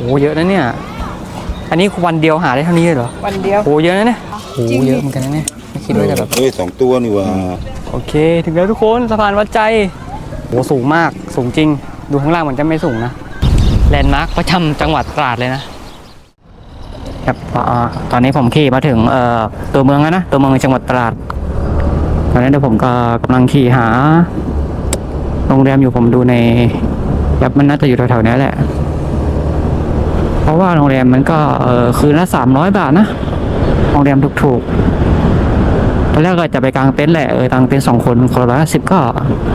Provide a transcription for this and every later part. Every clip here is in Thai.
โอ้เยอะนะเนี่ย อันนี้วันเดียวหาได้เท่านี้เลยเหรอ วันเดียว โอ้เยอะนะเนี่ยโอ้เยอะเหมือนกันนะเนี่ยไม่คิดว่าจะแบบเฮ้ยสองตัวนี่หว่าโอเค ถึงแล้วทุกคนสะพานวัดใจโหสูงมาก สูงจริง ดูข้างล่างเหมือนจะไม่สูงนะ แลนด์มาร์คประจำจังหวัดตราดเลยนะครับอ่าตอนนี้ผมขี่มาถึงเอ่อตัวเมืองแล้วนะ ตัวเมืองจังหวัดตราด ตอนนี้เดี๋ยวผมก็กำลังขี่หา โรงแรมอยู่ผมดูในยับมันน่าจะอยู่แถวๆนี้แหละเพ ราะว่าโรงแรมมันก็เออคืนละสามร้อยบาทนะโรงแรมถูกๆตอนแรกก็จะไปกางเต็นท์แหละเออกางเต็นท์สองคนคนละสิบก็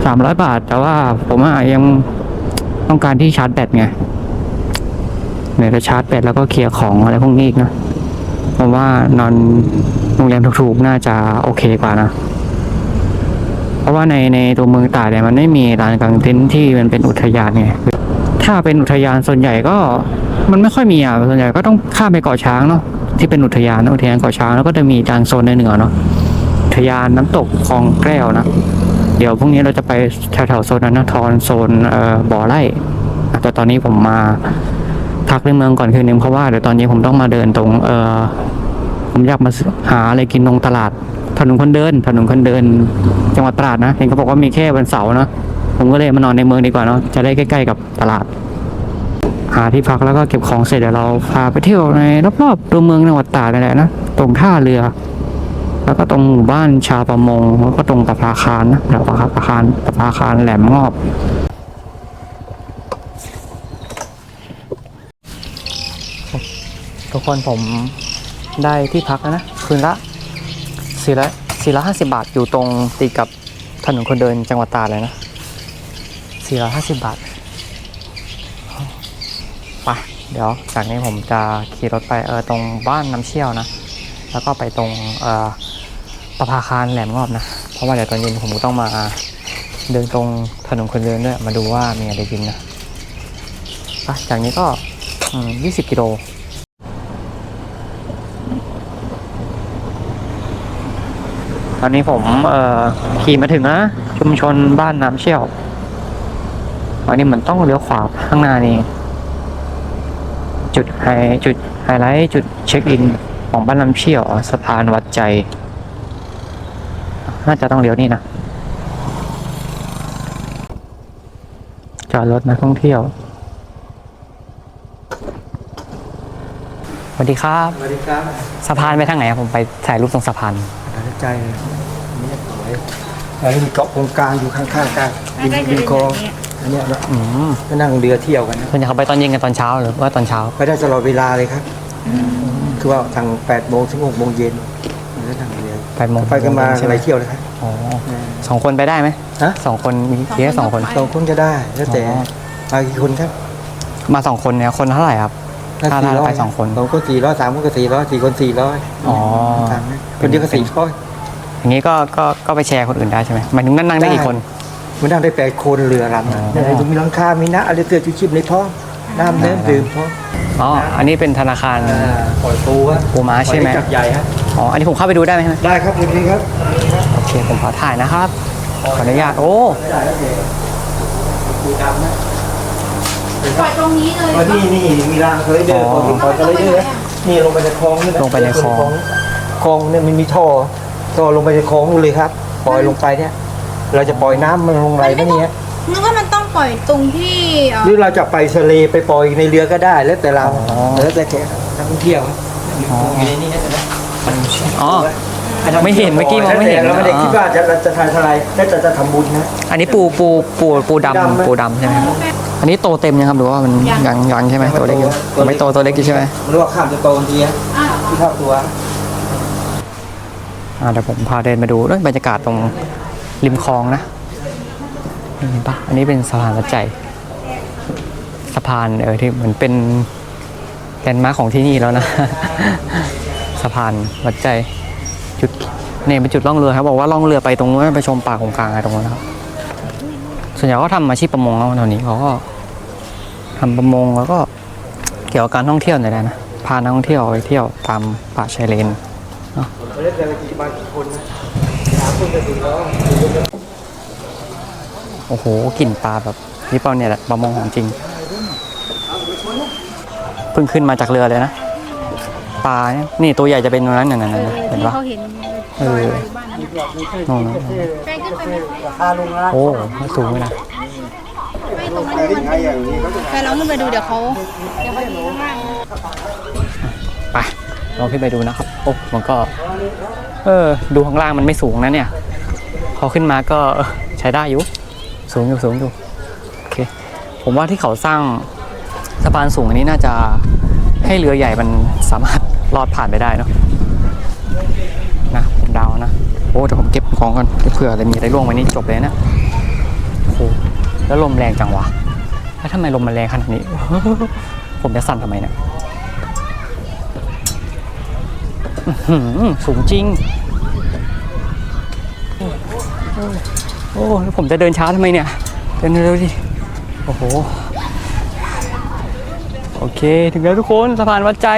สามร้อยบาท แต่ว่าผมอะยังต้องการที่ชาร์จแบตไงเนี่ยจะชาร์จแบตแล้วก็เคลียร์ของอะไรพวกนี้อีกนะผมว่านอนโรงแรมถูกๆน่าจะโอเคกว่านะ เพราะว่าในในตัวเมืองตาดเนี่ยมันไม่มีร้านกางเต็นท์ที่มันเป็นอุทยานไงถ้าเป็นอุทยานส่วนใหญ่ก็ มันไม่ค่อยมีอะส่วนใหญ่ก็ต้องข้ามไปเกาะช้างเนาะที่เป็นอุทยานนะอุทยานเกาะช้างแล้วก็จะมีทางโซนในเหนือเนาะอุทยานน้ำตกคลองแก้วนะเดี๋ยวพรุ่งนี้เราจะไปแถวๆโซนนั้นนะทอนโซนเอ่อบ่อไร่แต่ตอนนี้ผมมาพักในเมืองก่อนคืนนึงเพราะว่าเดี๋ยวตอนนี้ผมต้องมาเดินตรงเอ่อผมอยากมาหาอะไรกินตรงตลาด ถนนคนเดิน ถนนคนเดิน จังหวัดตราดนะเห็นเขาบอกว่ามีแค่วันเสาร์นะผมก็เลยมานอนในเมืองดีกว่าเนาะจะได้ใกล้ ๆ กับตลาด หาที่พักแล้วก็เก็บของเสร็จเดี๋ยวเราพาไปเที่ยวในรอบๆตัวเมืองจังหวัดตราดนั่แหละนะตรงท่าเรือ แล้วก็ตรงหมู่บ้านชาวประมงแล้วก็ตรงประภาคารนะประภาประคารประภาคารแหลมงอบทุกคนผมได้ที่พักแล้วนะ คืนละสี่ละสี่ละห้าสิบาทอยู่ตรงติดกับถนนคนเดินจังหวัดตราดเลยนะสี่ละห้าสิบบาท ไปเดี๋ยวจากนี้ผมจะขี่รถไปเออตรงบ้านน้ำเชี่ยวนะ แล้วก็ไปตรงเออประภาคารแหลมงอบนะ เพราะว่าเดี๋ยวตอนเย็นผมก็ต้องมาเดินตรงถนนคนเดินด้วยมาดูว่ามีอะไรกินนะไปจากนี้ก็อืม20กิโลตอนนี้ผมเออขี่มาถึงนะชุมชนบ้านน้ำเชี่ยวอันนี้เหมือนต้องเลี้ยวขวาข้างหน้านี่ จุดไฮจุดไฮไลท์จุดเช็คอินของบ้านน้ำเชี่ยวอ๋อสะพานวัดใจ น่าจะต้องเลี้ยวนี่นะจอดรถนักท่องเที่ยวสวัสดีครับ สวัสดีครับสะพานไปทางไหนอะผมไปถ่ายรูปตรงสะพานประทับใจเลยอันนี้สวยแล้วมีเกาะตรงกลางอยู่ข้างๆกันริมริมคลอง อันเนี้ยเราอืมก็นั่งเรือเที่ยวกันนะคุณจะเขาไปตอนเย็นกันตอนเช้าหรือว่าตอนเช้า ไปได้ตลอดเวลาเลยครับ คือว่าทาง8โมงถึง6โมงเย็นแล้วนั่งเรือไปโมงไปกันมาใช่ไหหมลายเที่ยวเลยครับอ๋อสองคนไปได้ไหมฮะสองคนมีแค่สองคน สองคนก็ได้แล้วแต่อ๋อมากี่คนครับมาสองคนเนี่ยคนเท่าไหร่ครับ ถ้าถ้าเราไปสองคนสองคนสี่ร้อยสามคนก็สี่ร้อยสี่คนสี่ร้อยอ๋อ คนเดียวก็สี่ร้อยอย่างนี้ก็ก็ก็ไปแชร์คนอื่นได้ใช่ไหมหมายถึงนั่งนั่งได้กี่คน มันนั่งได้แปดคนเรือลำอ๋นะอเนี่ยมีหลังคา มีน้ำอะไรเตือชูชีพในท้องน้ำเน้ำดื่มท้องอ๋อ อันนี้เป็นธนาคารอ่าปล่อยปูฮะปูม้าใช่ไหมปล่อยจับใหญ่ฮะอ๋อ อันนี้ผมเข้าไปดูได้ไหมครับได้ครับยินดีครับ โอเค ผมขอถ่ายนะครับ ขออนุญาต โอ้ได้แล้วเด็กปูดำนะปล่อยตรงนี้เลยอ๋อนี่นี่มีรางเคยเดินอ๋อปล่อยปล่อยทะเลเยอะนี่ลงไปในคลองนี่นะลงไปในคลอง คลองเนี่ยมันมีท่อ ท่อลงไปในคลองนู่นเลยครับ ปล่อยลงไปเนี่ย เราจะปล่อยน้ำมันลงไหลไหมเนี่ยนึกว่ามันต้องปล่อยตรงที่เอ่อหรือเราจะไปทะเลไปปล่อยในเรือก็ได้ แล้วแต่เราอ๋อ แล้วแต่แขกนักท่องเที่ยวครับอ๋ออยู่ในนี้นะอ๋อ ไม่เห็นเมื่อกี้มองไม่เห็นเราไม่ได้คิดว่าจะจะทานอะไรแต่จะจะทำบุญนะ อันนี้ปูปูปูปูดำดำไหมปูดำใช่ไหมครับอันนี้โตเต็มยังครับหรือว่ามันยัง ยังใช่ไหมตัวเล็กอยู่ยังไม่โตตัวเล็กอยู่ใช่ไหมมันรู้ว่าข้ามจะโตทันทีฮะอ้าวที่เท่าตัว อ่าเดี๋ยวผมพาเดินมาดูด้วยบรรยากาศตรง ริมคลองนะนี่เห็นปะอันนี้เป็นสะพานวัดใจ สะพานเออที่เหมือนเป็นแลนด์มาร์คของที่นี่แล้วนะ สะพานวัดใจจุดเนี่ยเป็นจุดล่องเรือครับบอกว่าล่องเรือไปตรงนู้นไปชมป่าของกลางอะไรตรงนู้นครับส่วนใหญ่ก็ทำอาชีพประมงแล้วตอนนี้เขาก็ทำประมงแล้วก็เกี่ยวกับการท่องเที่ยวนี่แหละนะพานักท่องเที่ยวไปเที่ยวตามป่าชายเลนแล้วแต่ละกี่บากี่คนนะ โอ้โหกลิ่นปลาแบบนี่เปล่าเนี่ยแหละปลามงของจริงเพิ่งขึ้นมาจากเรือเลยนะปลาเนี่ยนี่ตัวใหญ่จะเป็นตรงนั้นนั่นนั่นเอนั่นอเห็นที่ปะเขาเห็นเออบ้านนั้นโน่นโน่นแฟนขึ้นไปไหมราคาลงละโอ้ไม่สูงเลยนะไม่ตรงนั้นมันแฟนเราขึ้นไปดูเดี๋ยวเขาเดี๋ยวเขาอยู่ข้างล่างไปลองขึ้นไปดูนะครับโอ้มันก็ เออ ดูข้างล่างมันไม่สูงนะเนี่ย พอขึ้นมาก็ใช้ได้อยู่ สูงอยู่สูงอยู่ โอเค ผมว่าที่เขาสร้างสะพานสูงอันนี้น่าจะให้เรือใหญ่มันสามารถลอดผ่านไปได้เนาะนะผมเดานะ โอ้เดี๋ยวผมเก็บของก่อนเผื่ออะไรมีอะไรร่วงไว้นี่จบเลยนะโอ้โหแล้วลมแรงจังวะแล้วทำไมลมมันแรงขนาดนี้ ผมจะสั่นทำไมเนี่ย อื้อหือ สูงจริงโอ้โอ้โอ้แล้วผมจะเดินช้าทำไมเนี่ย เดินเร็วดิ โอ้โห โอเค ถึงแล้วทุกคนสะพานวัดใจ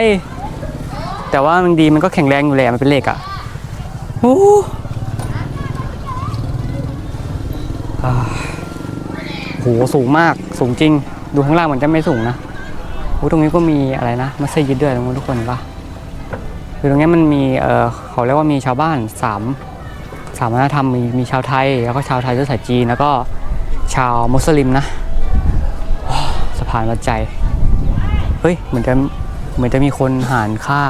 แต่ว่ามันดีมันก็แข็งแรงอยู่แหละมันเป็นเหล็กอะ่ะโอ้โหสูงมากสูงจริง ดูข้างล่างมันจะไม่สูงนะโอ้ตรงนี้ก็มีอะไรนะมัสยิดด้วยตรงนู้นทุกคนเห็นปะ คือตรงนี้มันมีเออเขาเรียกว่ามีชาวบ้านสามสามวัฒนธรรมมีมีชาวไทย แล้วก็ชาวไทยเชื้อสายจีนแล้วก็ชาวมุสลิมนะสะพานวัดใจเฮ้ยเหมือนจะเหมือนจะมีคนหารค่า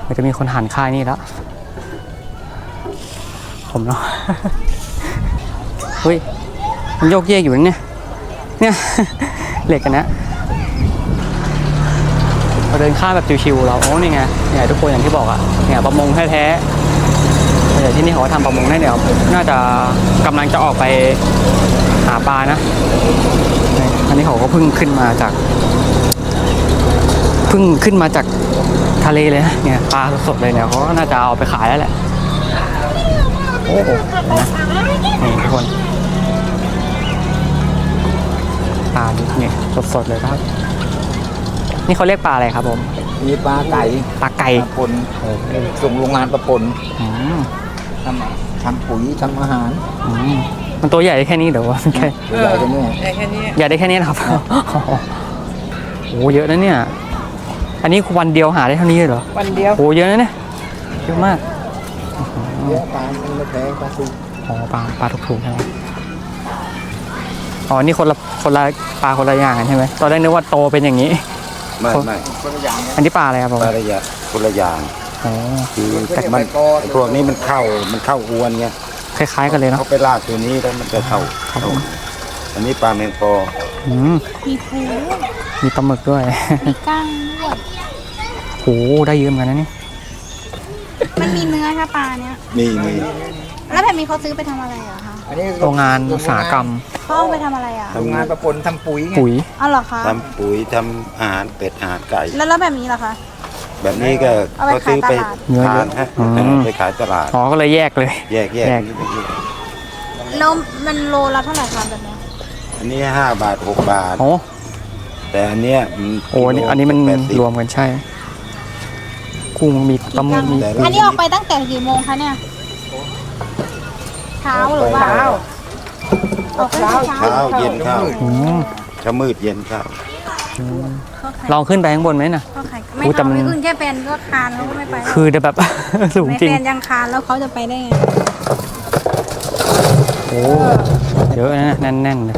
เหมือนจะมีคนหารค่านี่แล้วผมเนาะเฮ้ยมันโยกเยกอยู่นเนี่ยเนี่ยเหล็กกันนะ เดินข้ามแบบชิวๆเราโอ้นี่ไงเนี่ยทุกคนอย่างที่บอกอะเนี่ยประมงแท้ๆเดี๋ยวที่นี่เขาทำประมงได้เดี๋ยวน่าจะกำลังจะออกไปหาปลานะอันนี้เขาก็เพิ่งขึ้นมาจากเพิ่งขึ้นมาจากทะเลเลยนะเนี่ยปลาสดๆเลยเนี่ยเขาน่าจะเอาไปขายแล้วแหละโอ้โหนี่ทุกคนปลาเนี่ยสดๆเลยครับ นี่เขาเรียกปลาอะไรครับผมมีปลาไก่ปลาไก่ปลาปนส่งโรงงานปลาปนอืมทำทำปุ๋ยทำอาหารอืมมันตัวใหญ่ได้แค่นี้เดี๋ยวว่ามันแค่ตัวใหญ่กันเนี่ยใหญ่ได้แค่นี้นะครับโอ้โหเยอะนะเนี่ย อันนี้วันเดียวหาได้เท่านี้เลยเหรอวันเดียวโอ้โหเยอะนะเนี่ยเยอะมากเยอะปลามันไม่แพงปลาสูอ๋อปลาปลาถูกๆใช่ไหมอ๋อนี่คนละคนละปลาคนละอย่างกันใช่ไหมตอนแรกนึกว่าโตเป็นอย่างนี้ ไม่ไม่คนละอย่างอันนี้ปลาอะไรครับผมปลาระยะคนละอย่างอ๋อคือแต่มันก็พวกนี้มันเข้ามันเข้าอวนเงี้ยคล้ายๆกันเลยเนาะเขาไปลากตัวนี้แล้วมันจะเข้าครับผมอันนี้ปลาแมงปออืมมีปูมีปลาหมึกด้วยมีกั้งด้วยโหได้เยอะเหมือนกันนะนี่มันมีเนื้อค่ะปลาเนี้ยนี่มีแล้วแบบนี้เขาซื้อไปทำอะไรเหรอคะ อันนี้โรงงานอุตสาหกรรมเขาเอาไปทำอะไรอะโรงงานปลาปนทำปุ๋ยไงปุ๋ย เอาเหรอคะทำปุ๋ยทำอาหารเป็ดอาหารไก่ แล้วแล้วแบบนี้เหรอคะ แบบนี้ก็เอาไปเขาซื้อไปขายตลาดเนื้อเยทาอะนฮะอืมเออไปขายตลาด อ๋อก็เลยแยกเลย แยกแยกแยก แล้วมันโลละเท่าไหร่คะแบบเนี้ยอันนี้ห้าบาทหกบาท โอ้แต่อันเนี้ยมันโอ้อันนี้อันนี้มันแปดสิบรวมกันใช่กุ้งมีปลาหมึกมีแต่อันนี้ออกไปตั้งแต่กี่โมงคะเนี่ยเช้าหรือว่าเช้าออกไปตั้งแต่เช้าเช้าเย็นเข้าอืมเช้ามืดเย็นเข้าเขาขายลองขึ้นไปข้างบนไหมน่ะเขาขายไม่อุ๊ยแต่เอามัน ไม่ขึ้นแค่แฟนก็คานเขาก็ไม่ไปหรอกคือจะแบบ สูงไม่จริงแฟนยังคานแล้วเขาจะไปได้ไงโอ้เยอะนะแน่นๆเลย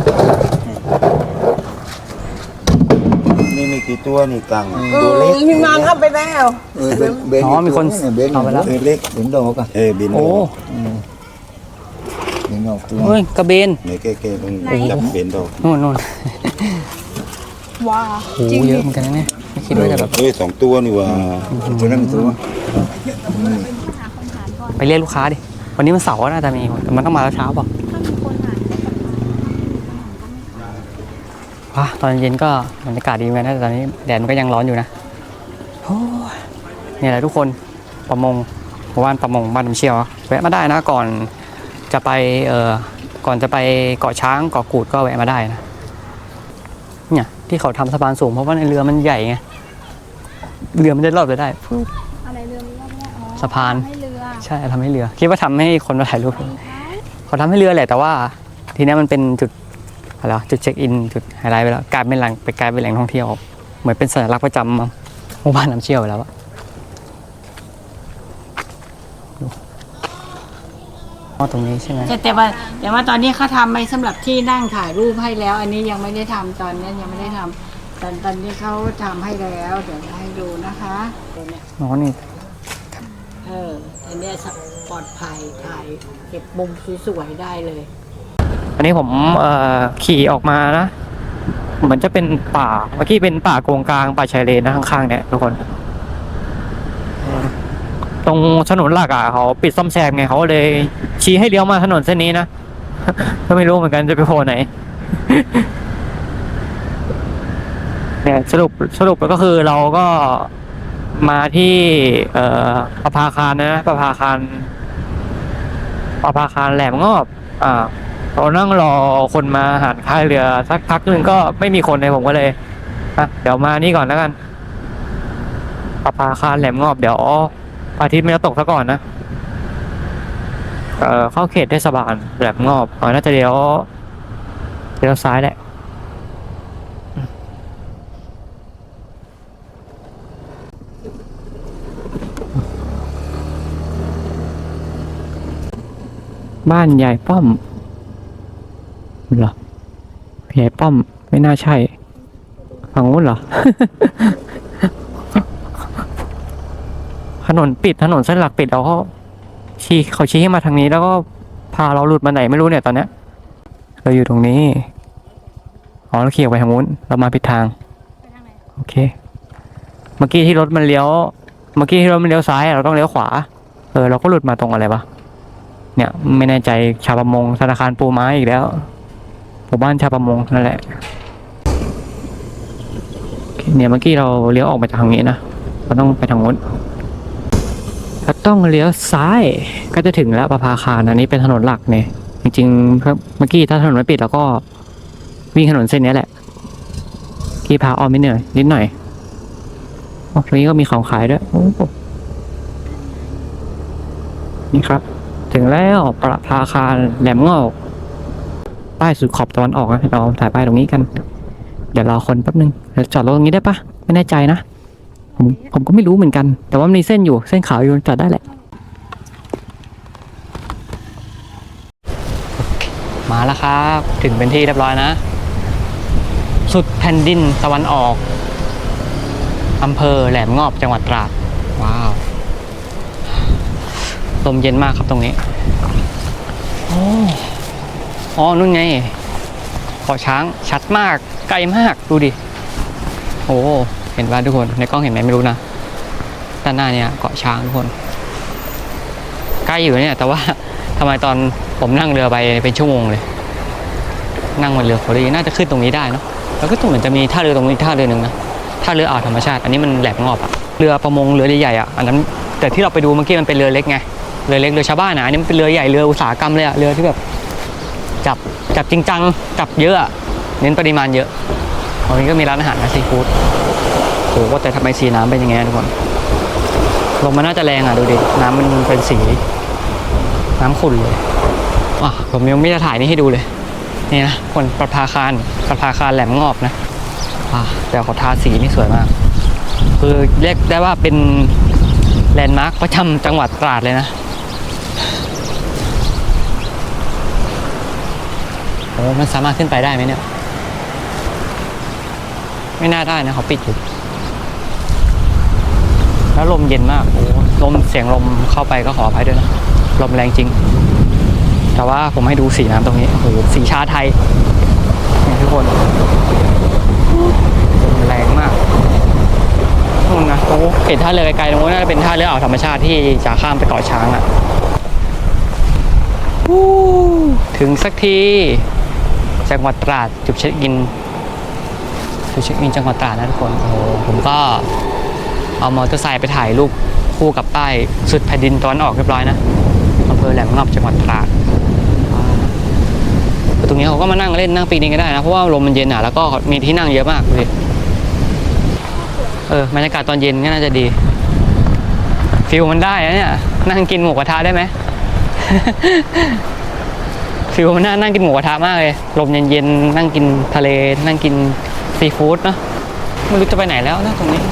นี่มีกี่ตัวนี่กังตัวเล็กมีงานเข้าไปแล้วเออเบนเบนอ๋อมีคนเบนเอาไปแล้วเบนเล็กเบนดอกอะเออบินโอ้เบ นดอกตัวเฮ้ยกระเบนในเก๋ๆตรงจับเบนดอกนู่นนู่นว้าโอ้เยอะเหมือนกันนะเนี่ยไม่คิดว่าจะแบบเอ้ยสองตัวนี่หว่าตัวนั้นมีตัวไปเรียกลูกค้าดิ วันนี้มันเสาร์ก็น่าจะมีแต่มันต้องมาแล้วเช้าเปล่ะว้าตอนเย็นก็บรรยากาศดีเหมือนกันนะแต่ตอนนี้แดดมันก็ยังร้อนอยู่นะโอ้ยเนี่ยแหละทุกคนประมงหมู่บ้านประมงบ้านน้ำเชี่ยวแวะมาได้นะก่อน จะไปเอ่อก่อนจะไปเกาะช้างเกาะกูดก็แวะมาได้นะเนี่ยที่เขาทำสะพานสูงเพราะว่าในเรือมันใหญ่ไงเรือมันจะรอดไปได้อะไรเรือไม่ได้อ๋อสะพานให้เรือใช่ทำให้เรือ คิดว่าทำให้คนมาถ่ายรูปเขาทำให้เรือแหละแต่ว่า ทีเนี้ยมันเป็นจุดอะไรวะจุดเช็คอินจุดไฮไลท์ไปแล้วกลายเป็นแหล่งไปกลายเป็นแหล่งท่องเที่ยวมือนเป็นสัญลักษณ์ประจำหมู่บ้านน้ำเชี่ยวไปแล้วอะ อ๋อตรงนี้ใช่ไหมแต่แต่ว่าแต่ว่าตอนนี้เขาทำไว้สำหรับที่นั่งถ่ายรูปให้แล้ว อันนี้ยังไม่ได้ทำตอนนี้ยังไม่ได้ทำตอนตอนนี้เขาทำให้แล้วเดี๋ยวให้ดูนะคะตัวเนี้ยอ๋อนี่เอออันเนี้ยสักปลอดภัยถ่ายเก็บมุมสวยๆได้เลย อันนี้ผมเอ่อขี่ออกมานะเหมือนจะเป็นป่าเมื่อกี้เป็นป่าโกงกลางป่าชายเลนนะข้างๆเนี่ยทุกคนอืม ตรงถนนหลักอะเขาปิดซ่อมแซมไงเขาเลยชี้ให้เลี้ยวมาถนนเส้นนี้นะก็ไม่รู้เหมือนกันจะไปโผล่ไหนเนี่ยสรุปสรุปก็คือเราก็มาที่ เอ่อประภาคารนะประภาคารประภาคารแหลมงอบ อ่าเรานั่งรอคนมาหารค่ายเรือสักพักนึงก็ไม่มีคนเลยผมก็เลยอะเดี๋ยวมานี่ก่อนแล้วกันประภาคารแหลมงอบเดี๋ยว อาทิตย์มันจะตกซะก่อนนะ เอ่อเข้าเขตเทศบาลแหลมงอบอ๋อน่าจะเลี้ยวเลี้ยวซ้ายแหละบ้านใหญ่ป้อมเหรอใหญ่ป้อมไม่น่าใช่ฝั่งนู้นเหรอ ถนนปิดถนนเส้นหลักปิดแล้วก็ชี้เขาชี้ให้มาทางนี้แล้วก็พาเราหลุดมาไหนไม่รู้เนี่ยตอนเนี้ยเราอยู่ตรงนี้อ๋อเราขี่ออกไปทางนู้นเรามาผิดทางโอเค เมื่อกี้ที่รถมันเลี้ยว เมื่อกี้ที่รถมันเลี้ยวซ้ายเราต้องเลี้ยวขวา เออเราก็หลุดมาตรงอะไรปะเนี่ยไม่แน่ใจชาวประมงธนาคารปูไม้อีกแล้วหมู่บ้านชาวประมงนั่นแหละเนี่ยเมื่อกี้เราเลี้ยวออกมาจากทางนี้นะเราต้องไปทางนู้น ต้องเลี้ยวซ้าย ก็จะถึงแล้วประภาคารอันนี้เป็นถนนหลักเนี่ยจริงๆเมื่อกี้ถ้าถนนไม่ปิดเราก็วิ่งถนนเส้นนี้แหละกี่พาออมไม่เหนื่อยนิดหน่อยโอ้ตรงนี้ก็มีของขายด้วยนี่ครับ ถึงแล้วประภาคารแหลมงอกป้ายสุดขอบตะวันออกนะเราถ่ายป้ายตรงนี้กัน เดี๋ยวรอคนแป๊บนึงเดี๋ยวจอดรถตรงนี้ได้ปะไม่แน่ใจนะ ผมผมก็ไม่รู้เหมือนกัน แต่ว่ามีเส้นอยู่เส้นขาวอยู่จอดได้แหละ มาแล้วครับ ถึงเป็นที่เรียบร้อยนะ สุดแผ่นดินตะวันออกอำเภอแหลมงอบจังหวัดตราด ว้าวลมเย็นมากครับตรงนี้โอ้อ๋อนู่นไงเกาะช้างชัดมาก ไกลมากดูดิ โอ้ เห็นป่ะทุกคน ในกล้องเห็นไหมไม่รู้นะ ด้านหน้าเนี่ยเกาะช้างทุกคน ใกล้อยู่เนี่ย แต่ว่าทำไมตอนผมนั่งเรือไปเป็นชั่วโมงเลย นั่งบนเรือโคลีน่าจะขึ้นตรงนี้ได้เนาะ แล้วก็ตรงเหมือนจะมีท่าเรือตรงนี้ท่าเรือหนึ่งนะ ท่าเรืออ่าวธรรมชาติ อันนี้มันแหลมงอบอะเรือประมงเรือใหญ่ๆอะอันนั้น แต่ที่เราไปดูเมื่อกี้มันเป็นเรือเล็กไง เรือเล็กเรือชาวบ้านนะอันนี้มันเป็นเรือใหญ่เรืออุตสาหกรรมเลยอะเรือที่แบบจับจับจริงจังจับเยอะเน้นปริมาณเยอะตรงนี้ก็มีร้านอาหารนะซีฟู้ด โหว่าแต่ทำไมสีน้ำเป็นอย่างไงทุกคนลมมันน่าจะแรงอะดูดิ น้ำมันเป็นสี น้ำขุ่นเลยอะผมยังไม่ได้ถ่ายนี่ให้ดูเลย นี่นะคนประภาคารประภาคารแหลมงอบนะอะแต่เขาทาสีนี่สวยมาก คือเรียกได้ว่าเป็นแลนด์มาร์คประจำจังหวัดตราดเลยนะโอ้มันสามารถขึ้นไปได้ไหมเนี่ย ไม่น่าได้นะเขาปิดอยู่ แล้วลมเย็นมากโอ้ลมเสียงลมเข้าไปก็ขออภัยด้วยนะลมแรงจริง แต่ว่าผมให้ดูสีน้ำตรงนี้โอ้โหสีชาไทยนี่ทุกคนลมแรงมากนู่นนะโอ้เห็นท่าเรือไกลๆตรงนู้นน่าจะเป็นท่าเรืออ่าวธรรมชาติที่จะข้ามไปเกาะช้างอะวู้ถึงสักทีจังหวัดตราดจุดเช็คอินจุดเช็คอินจังหวัดตราดนะทุกคนโอ้ผมก็ เอามอเตอร์ไซค์ไปถ่ายรูปคู่กับป้ายสุดแผ่นดินตะวันออกเรียบร้อยนะอำเภอแหลมงอบจังหวัดตราดตรงนี้เขาก็มานั่งเล่นนั่งปีนิกกันได้นะเพราะว่าลมมันเย็นอะแล้วก็มีที่นั่งเยอะมากเลยเออบรรยากาศตอนเย็นก็น่าจะดีฟิลมันได้นะเนี่ยนั่งกินหมูกระทะได้ไหมฟิลมันน่านั่งกินหมูกระทะมากเลยลมเย็นๆนั่งกินทะเลนั่งกินซีฟู้ดเนาะไม่รู้จะไปไหนแล้วนะตรงนี้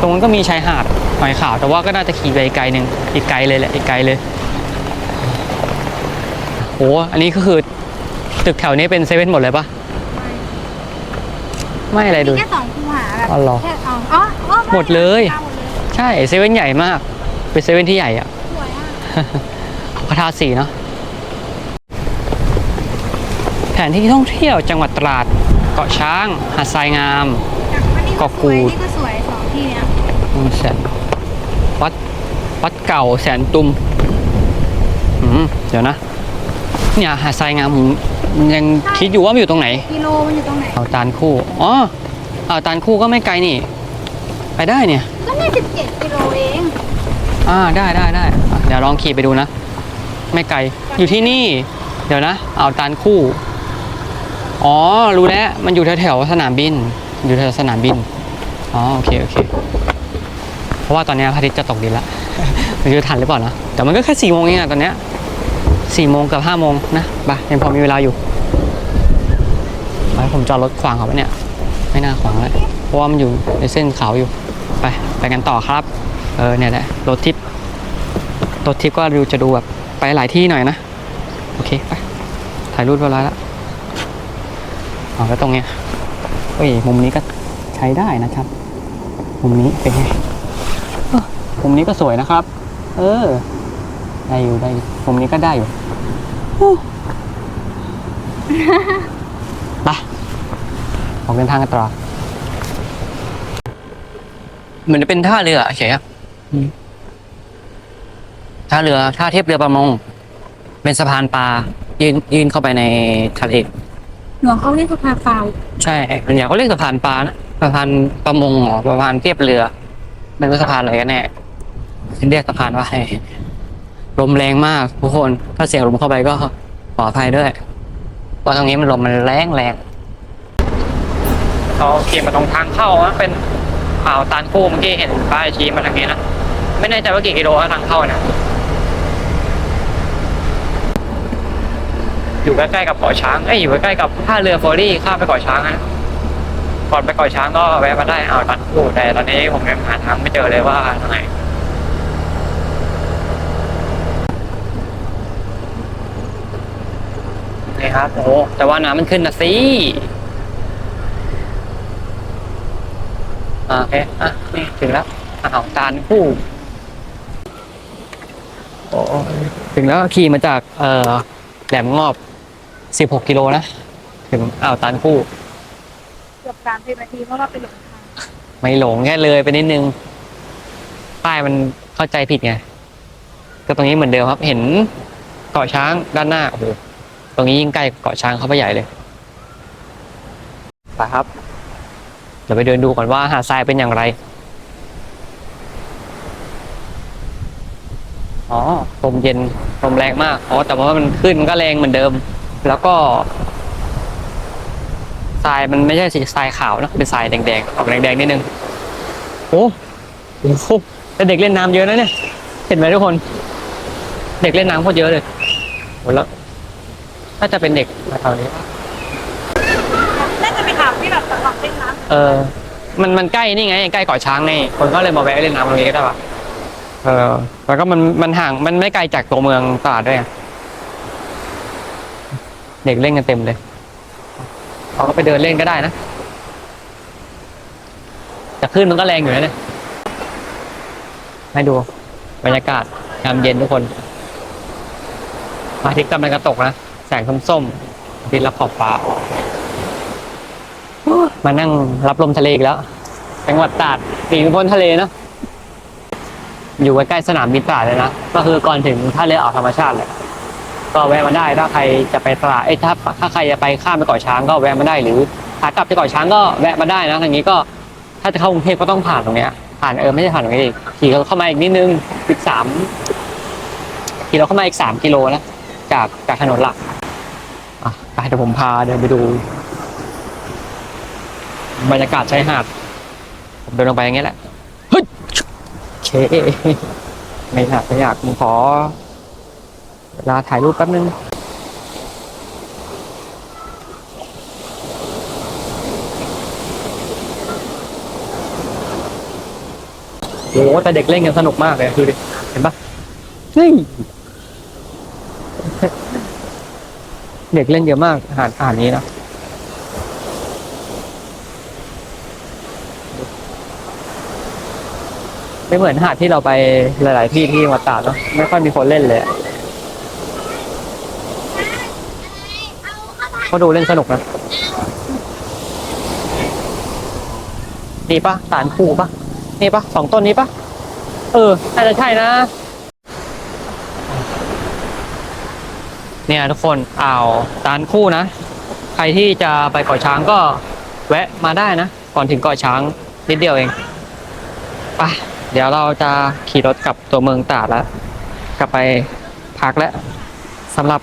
ตรงนั้นก็มีชายหาดหอยขาว แต่ว่าก็น่าจะขี่ไปอีกไกลหนึ่งอีกไกลเลยแหละอีกไกลเลยโหอันนี้ก็คือตึกแถวนี้เป็นเซเว่นหมดเลยปะไม่อะไรดูมีแค่สองคูหาแบบอ๋อเหรอแค่อ๋ออ๋ออ๋อหมดเลยหมดเลย ใช่เซเว่นใหญ่มาก เป็นเซเว่นที่ใหญ่อะสวยอะพระธาตุสีเนาะแผนที่ท่องเที่ยวจังหวัดตราด เกาะช้าง หาดทรายงามอันนี้เกาะกูสวยดนี่ก็สวยสองที่เนี้ย อืมแสนวัดวัดเก่าแสนตุมอืมเดี๋ยวนะ เนี่ยหาดทรายงามผมยังคิดอยู่ว่ามันอยู่ตรงไหนกิโลมันอยู่ตรงไหนเอาตาลคู่อ๋อเอาตาลคู่ก็ไม่ไกลนี่ ไปได้เนี่ย ก็เนี่ยสิบเจ็ดกิโลเองอ่าได้ได้ได้อะเดี๋ยวลองขี่ไปดูนะ ไม่ไกลอยู่ที่นี่ เดี๋ยวนะอ่าวตาลคู่ อ๋อรู้แล้วมันอยู่แถวๆสนามบิน อยู่แถวสนามบินอ๋อโอเคโอเค เพราะว่าตอนนี้พระอาทิตย์จะตกดินและไม่รู้ทันหรือเปล่านะแต่มันก็แค่สี่โมงเองอะตอนเนี้ยสี่โมงกับห้าโมงนะบ่ะยังพอมีเวลาอยู่ไปผมจอดรถขวางเขาไปเนี่ย ไม่น่าขวางเลยเพราะว่ามันอยู่ในเส้นเขาอยู่ ไปไปกันต่อครับ เออเนี่ยแหละรถทิปรถทิปก็ดูจะดูแบบไปหลายที่หน่อยนะ โอเคไปถ่ายรูปเรียบร้อยแล้วอ๋อแล้วตรงเนี้ยเฮ้ยมุมนี้ก็ใช้ได้นะครับ มุมนี้เป็นไง มุมนี้ก็สวยนะครับ เออ ได้อยู่ได้อยู่มุมนี้ก็ได้อยู่อู้ไปออกเดินทางกันต่อเหมือนจะเป็นท่าเรือเฉยครับอืมท่าเรือท่าเทียบเรือประมง เป็นสะพานปลายื่นยื่นเข้าไปในทะเลหลวงเขาเรียกสะพานฟาวใช่ส่วนใหญ่เขาเรียกสะพานปลานะสะพานประมงเหรอสะพานเทียบเรือ ไม่รู้สะพานอะไรกันแน่เรียกสะพานว่าไรลมแรงมากทุกคน ถ้าเสียงลมเข้าไปก็ขออภัยด้วยเพราะตรงนี้มันลมมันแรงแรงเขาขี่มาตรงทางเข้านะเป็นอ่าวตานคู่เมื่อกี้เห็นป้ายชี้มาทางนี้นะไม่แน่ใจว่ากี่กิโลทางเข้านะอยู่ใกล้ๆกับเกาะช้างเอ้ยอยู่ใกล้ๆกับท่าเรือฟอรี่ข้ามไปเกาะช้างนะ ก่อนไปเกาะช้างก็แวะมาได้อ่าวตานคู่แต่ตอนนี้ผมยังหาทางไม่เจอเลยว่าทางไหนนี่ครับโอ้โหแต่ว่าน้ำมันขึ้นนะสิโอเค อะ นี่ ถึงแล้วอ่าวตาลคู่โอ้ถึงแล้วขี่มาจาก เอ่อ แหลมงอบ 16 กิโลนะ ถึงอ่าวตาลคู่ กือบสามสิบนาทีเพราะว่าไปหลงทางไม่หลงแค่เลยไปนิดนึง ป้ายมันเข้าใจผิดไงก็ตรงนี้เหมือนเดิมครับ เห็นเกาะช้างด้านหน้าโอ้โหตรงนี้ยิ่งใกล้เกาะช้างเข้าไปใหญ่เลยไปครับ เดี๋ยวไปเดินดูก่อนว่าหาดทรายเป็นอย่างไร อ๋อลมเย็นลมแรงมาก อ๋อ แต่ว่ามันขึ้นมันก็แรงเหมือนเดิม แล้วก็ ทรายมันไม่ใช่สีทรายขาวนะเป็นทรายแดงๆออกแดงๆนิดนึงโอ้โหแต่เด็กเล่นน้ำเยอะนะเนี่ย เห็นไหมทุกคน เด็กเล่นน้ำโคตรเยอะเลยโหแล้วน่าจะเป็นเด็กมาแถวนี้น่าจะไปถามที่แบบสำหรับเล่นน้เออ มันมันใกล้นี่ไงใกล้เกาะช้างนี่คนก็เลยมาแวะเล่นน้ำตรงนี้ก็ได้ปะเออแล้วก็มันมันห่างมันไม่ไกลจากตัวเมืองตราดด้วยไงเด็กเล่นกันเต็มเลย เขาก็ไปเดินเล่นก็ได้นะแต่ขึ้นมันก็แรงอยู่นะเนี่ยให้ดูบรรยากาศยามเย็นทุกคนอาทิตย์กำลังจะตกนะ แสงส้มๆอาทิตย์รับขอบฟ้า มานั่งรับลมทะเลอีกแล้วจังหวัดตราดปีนพ้นทะเลนะ อยู่ใกล้ๆสนามบินตราดเลยนะ ก็คือก่อนถึงท่าเรือออกธรรมชาติเลย ก็แวะมาได้ถ้าใครจะไปตราดเอ้ยถ้าถ้าใครจะไปข้ามไปเกาะช้างก็แวะมาได้หรือขากลับไปเกาะช้างก็แวะมาได้นะทางนี้ก็ถ้าจะเข้ากรุงเทพก็ต้องผ่านตรงเนี้ยผ่านเออไม่ใช่ผ่านตรงนี้ขี่เข้ามาอีกนิดนึงอีกสามขี่เราเข้ามาอีกสามกิโลนะจากจากถนนหลักอะไปเดี๋ยวผมพาเดินไปดู บรรยากาศชายหาดผมเดินลงไปอย่างเงี้ยแหละเฮ้ยโอเคไม่อยากไม่อยากผมขอ เวลาถ่ายรูปแป๊บนึงโโอ้แต่เด็กเล่นกันสนุกมากเลยดูดิเห็นปะเฮ้ยเด็กเล่นเยอะมากหาดหาดนี้นะไม่เหมือนหาดที่เราไปหลาย ๆ ที่ที่จังหวัดตราดเนาะไม่ค่อยมีคนเล่นเลยอะ เขาดูเล่นสนุกนะนี่ปะสารคู่ปะนี่ปะสองต้นนี้ปะเออน่าจะใช่นะ เนี่ยทุกคนอ่าวตาลคู่นะ ใครที่จะไปเกาะช้างก็แวะมาได้นะ ก่อนถึงเกาะช้างนิดเดียวเองไปเดี๋ยวเราจะขี่รถกลับตัวเมืองตาดแล้ว กลับไปพักแล้วสำหรับ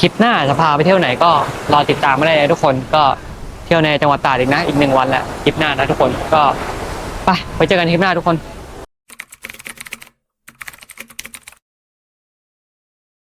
คลิปหน้าจะพาไปเที่ยวไหนก็รอติดตามไม่ได้เลยทุกคนก็เที่ยวในจังหวัดตราดอีกนะ อีกหนึ่งวันแหละคลิปหน้านะทุกคนก็ไปไปเจอกันคลิปหน้าทุกคน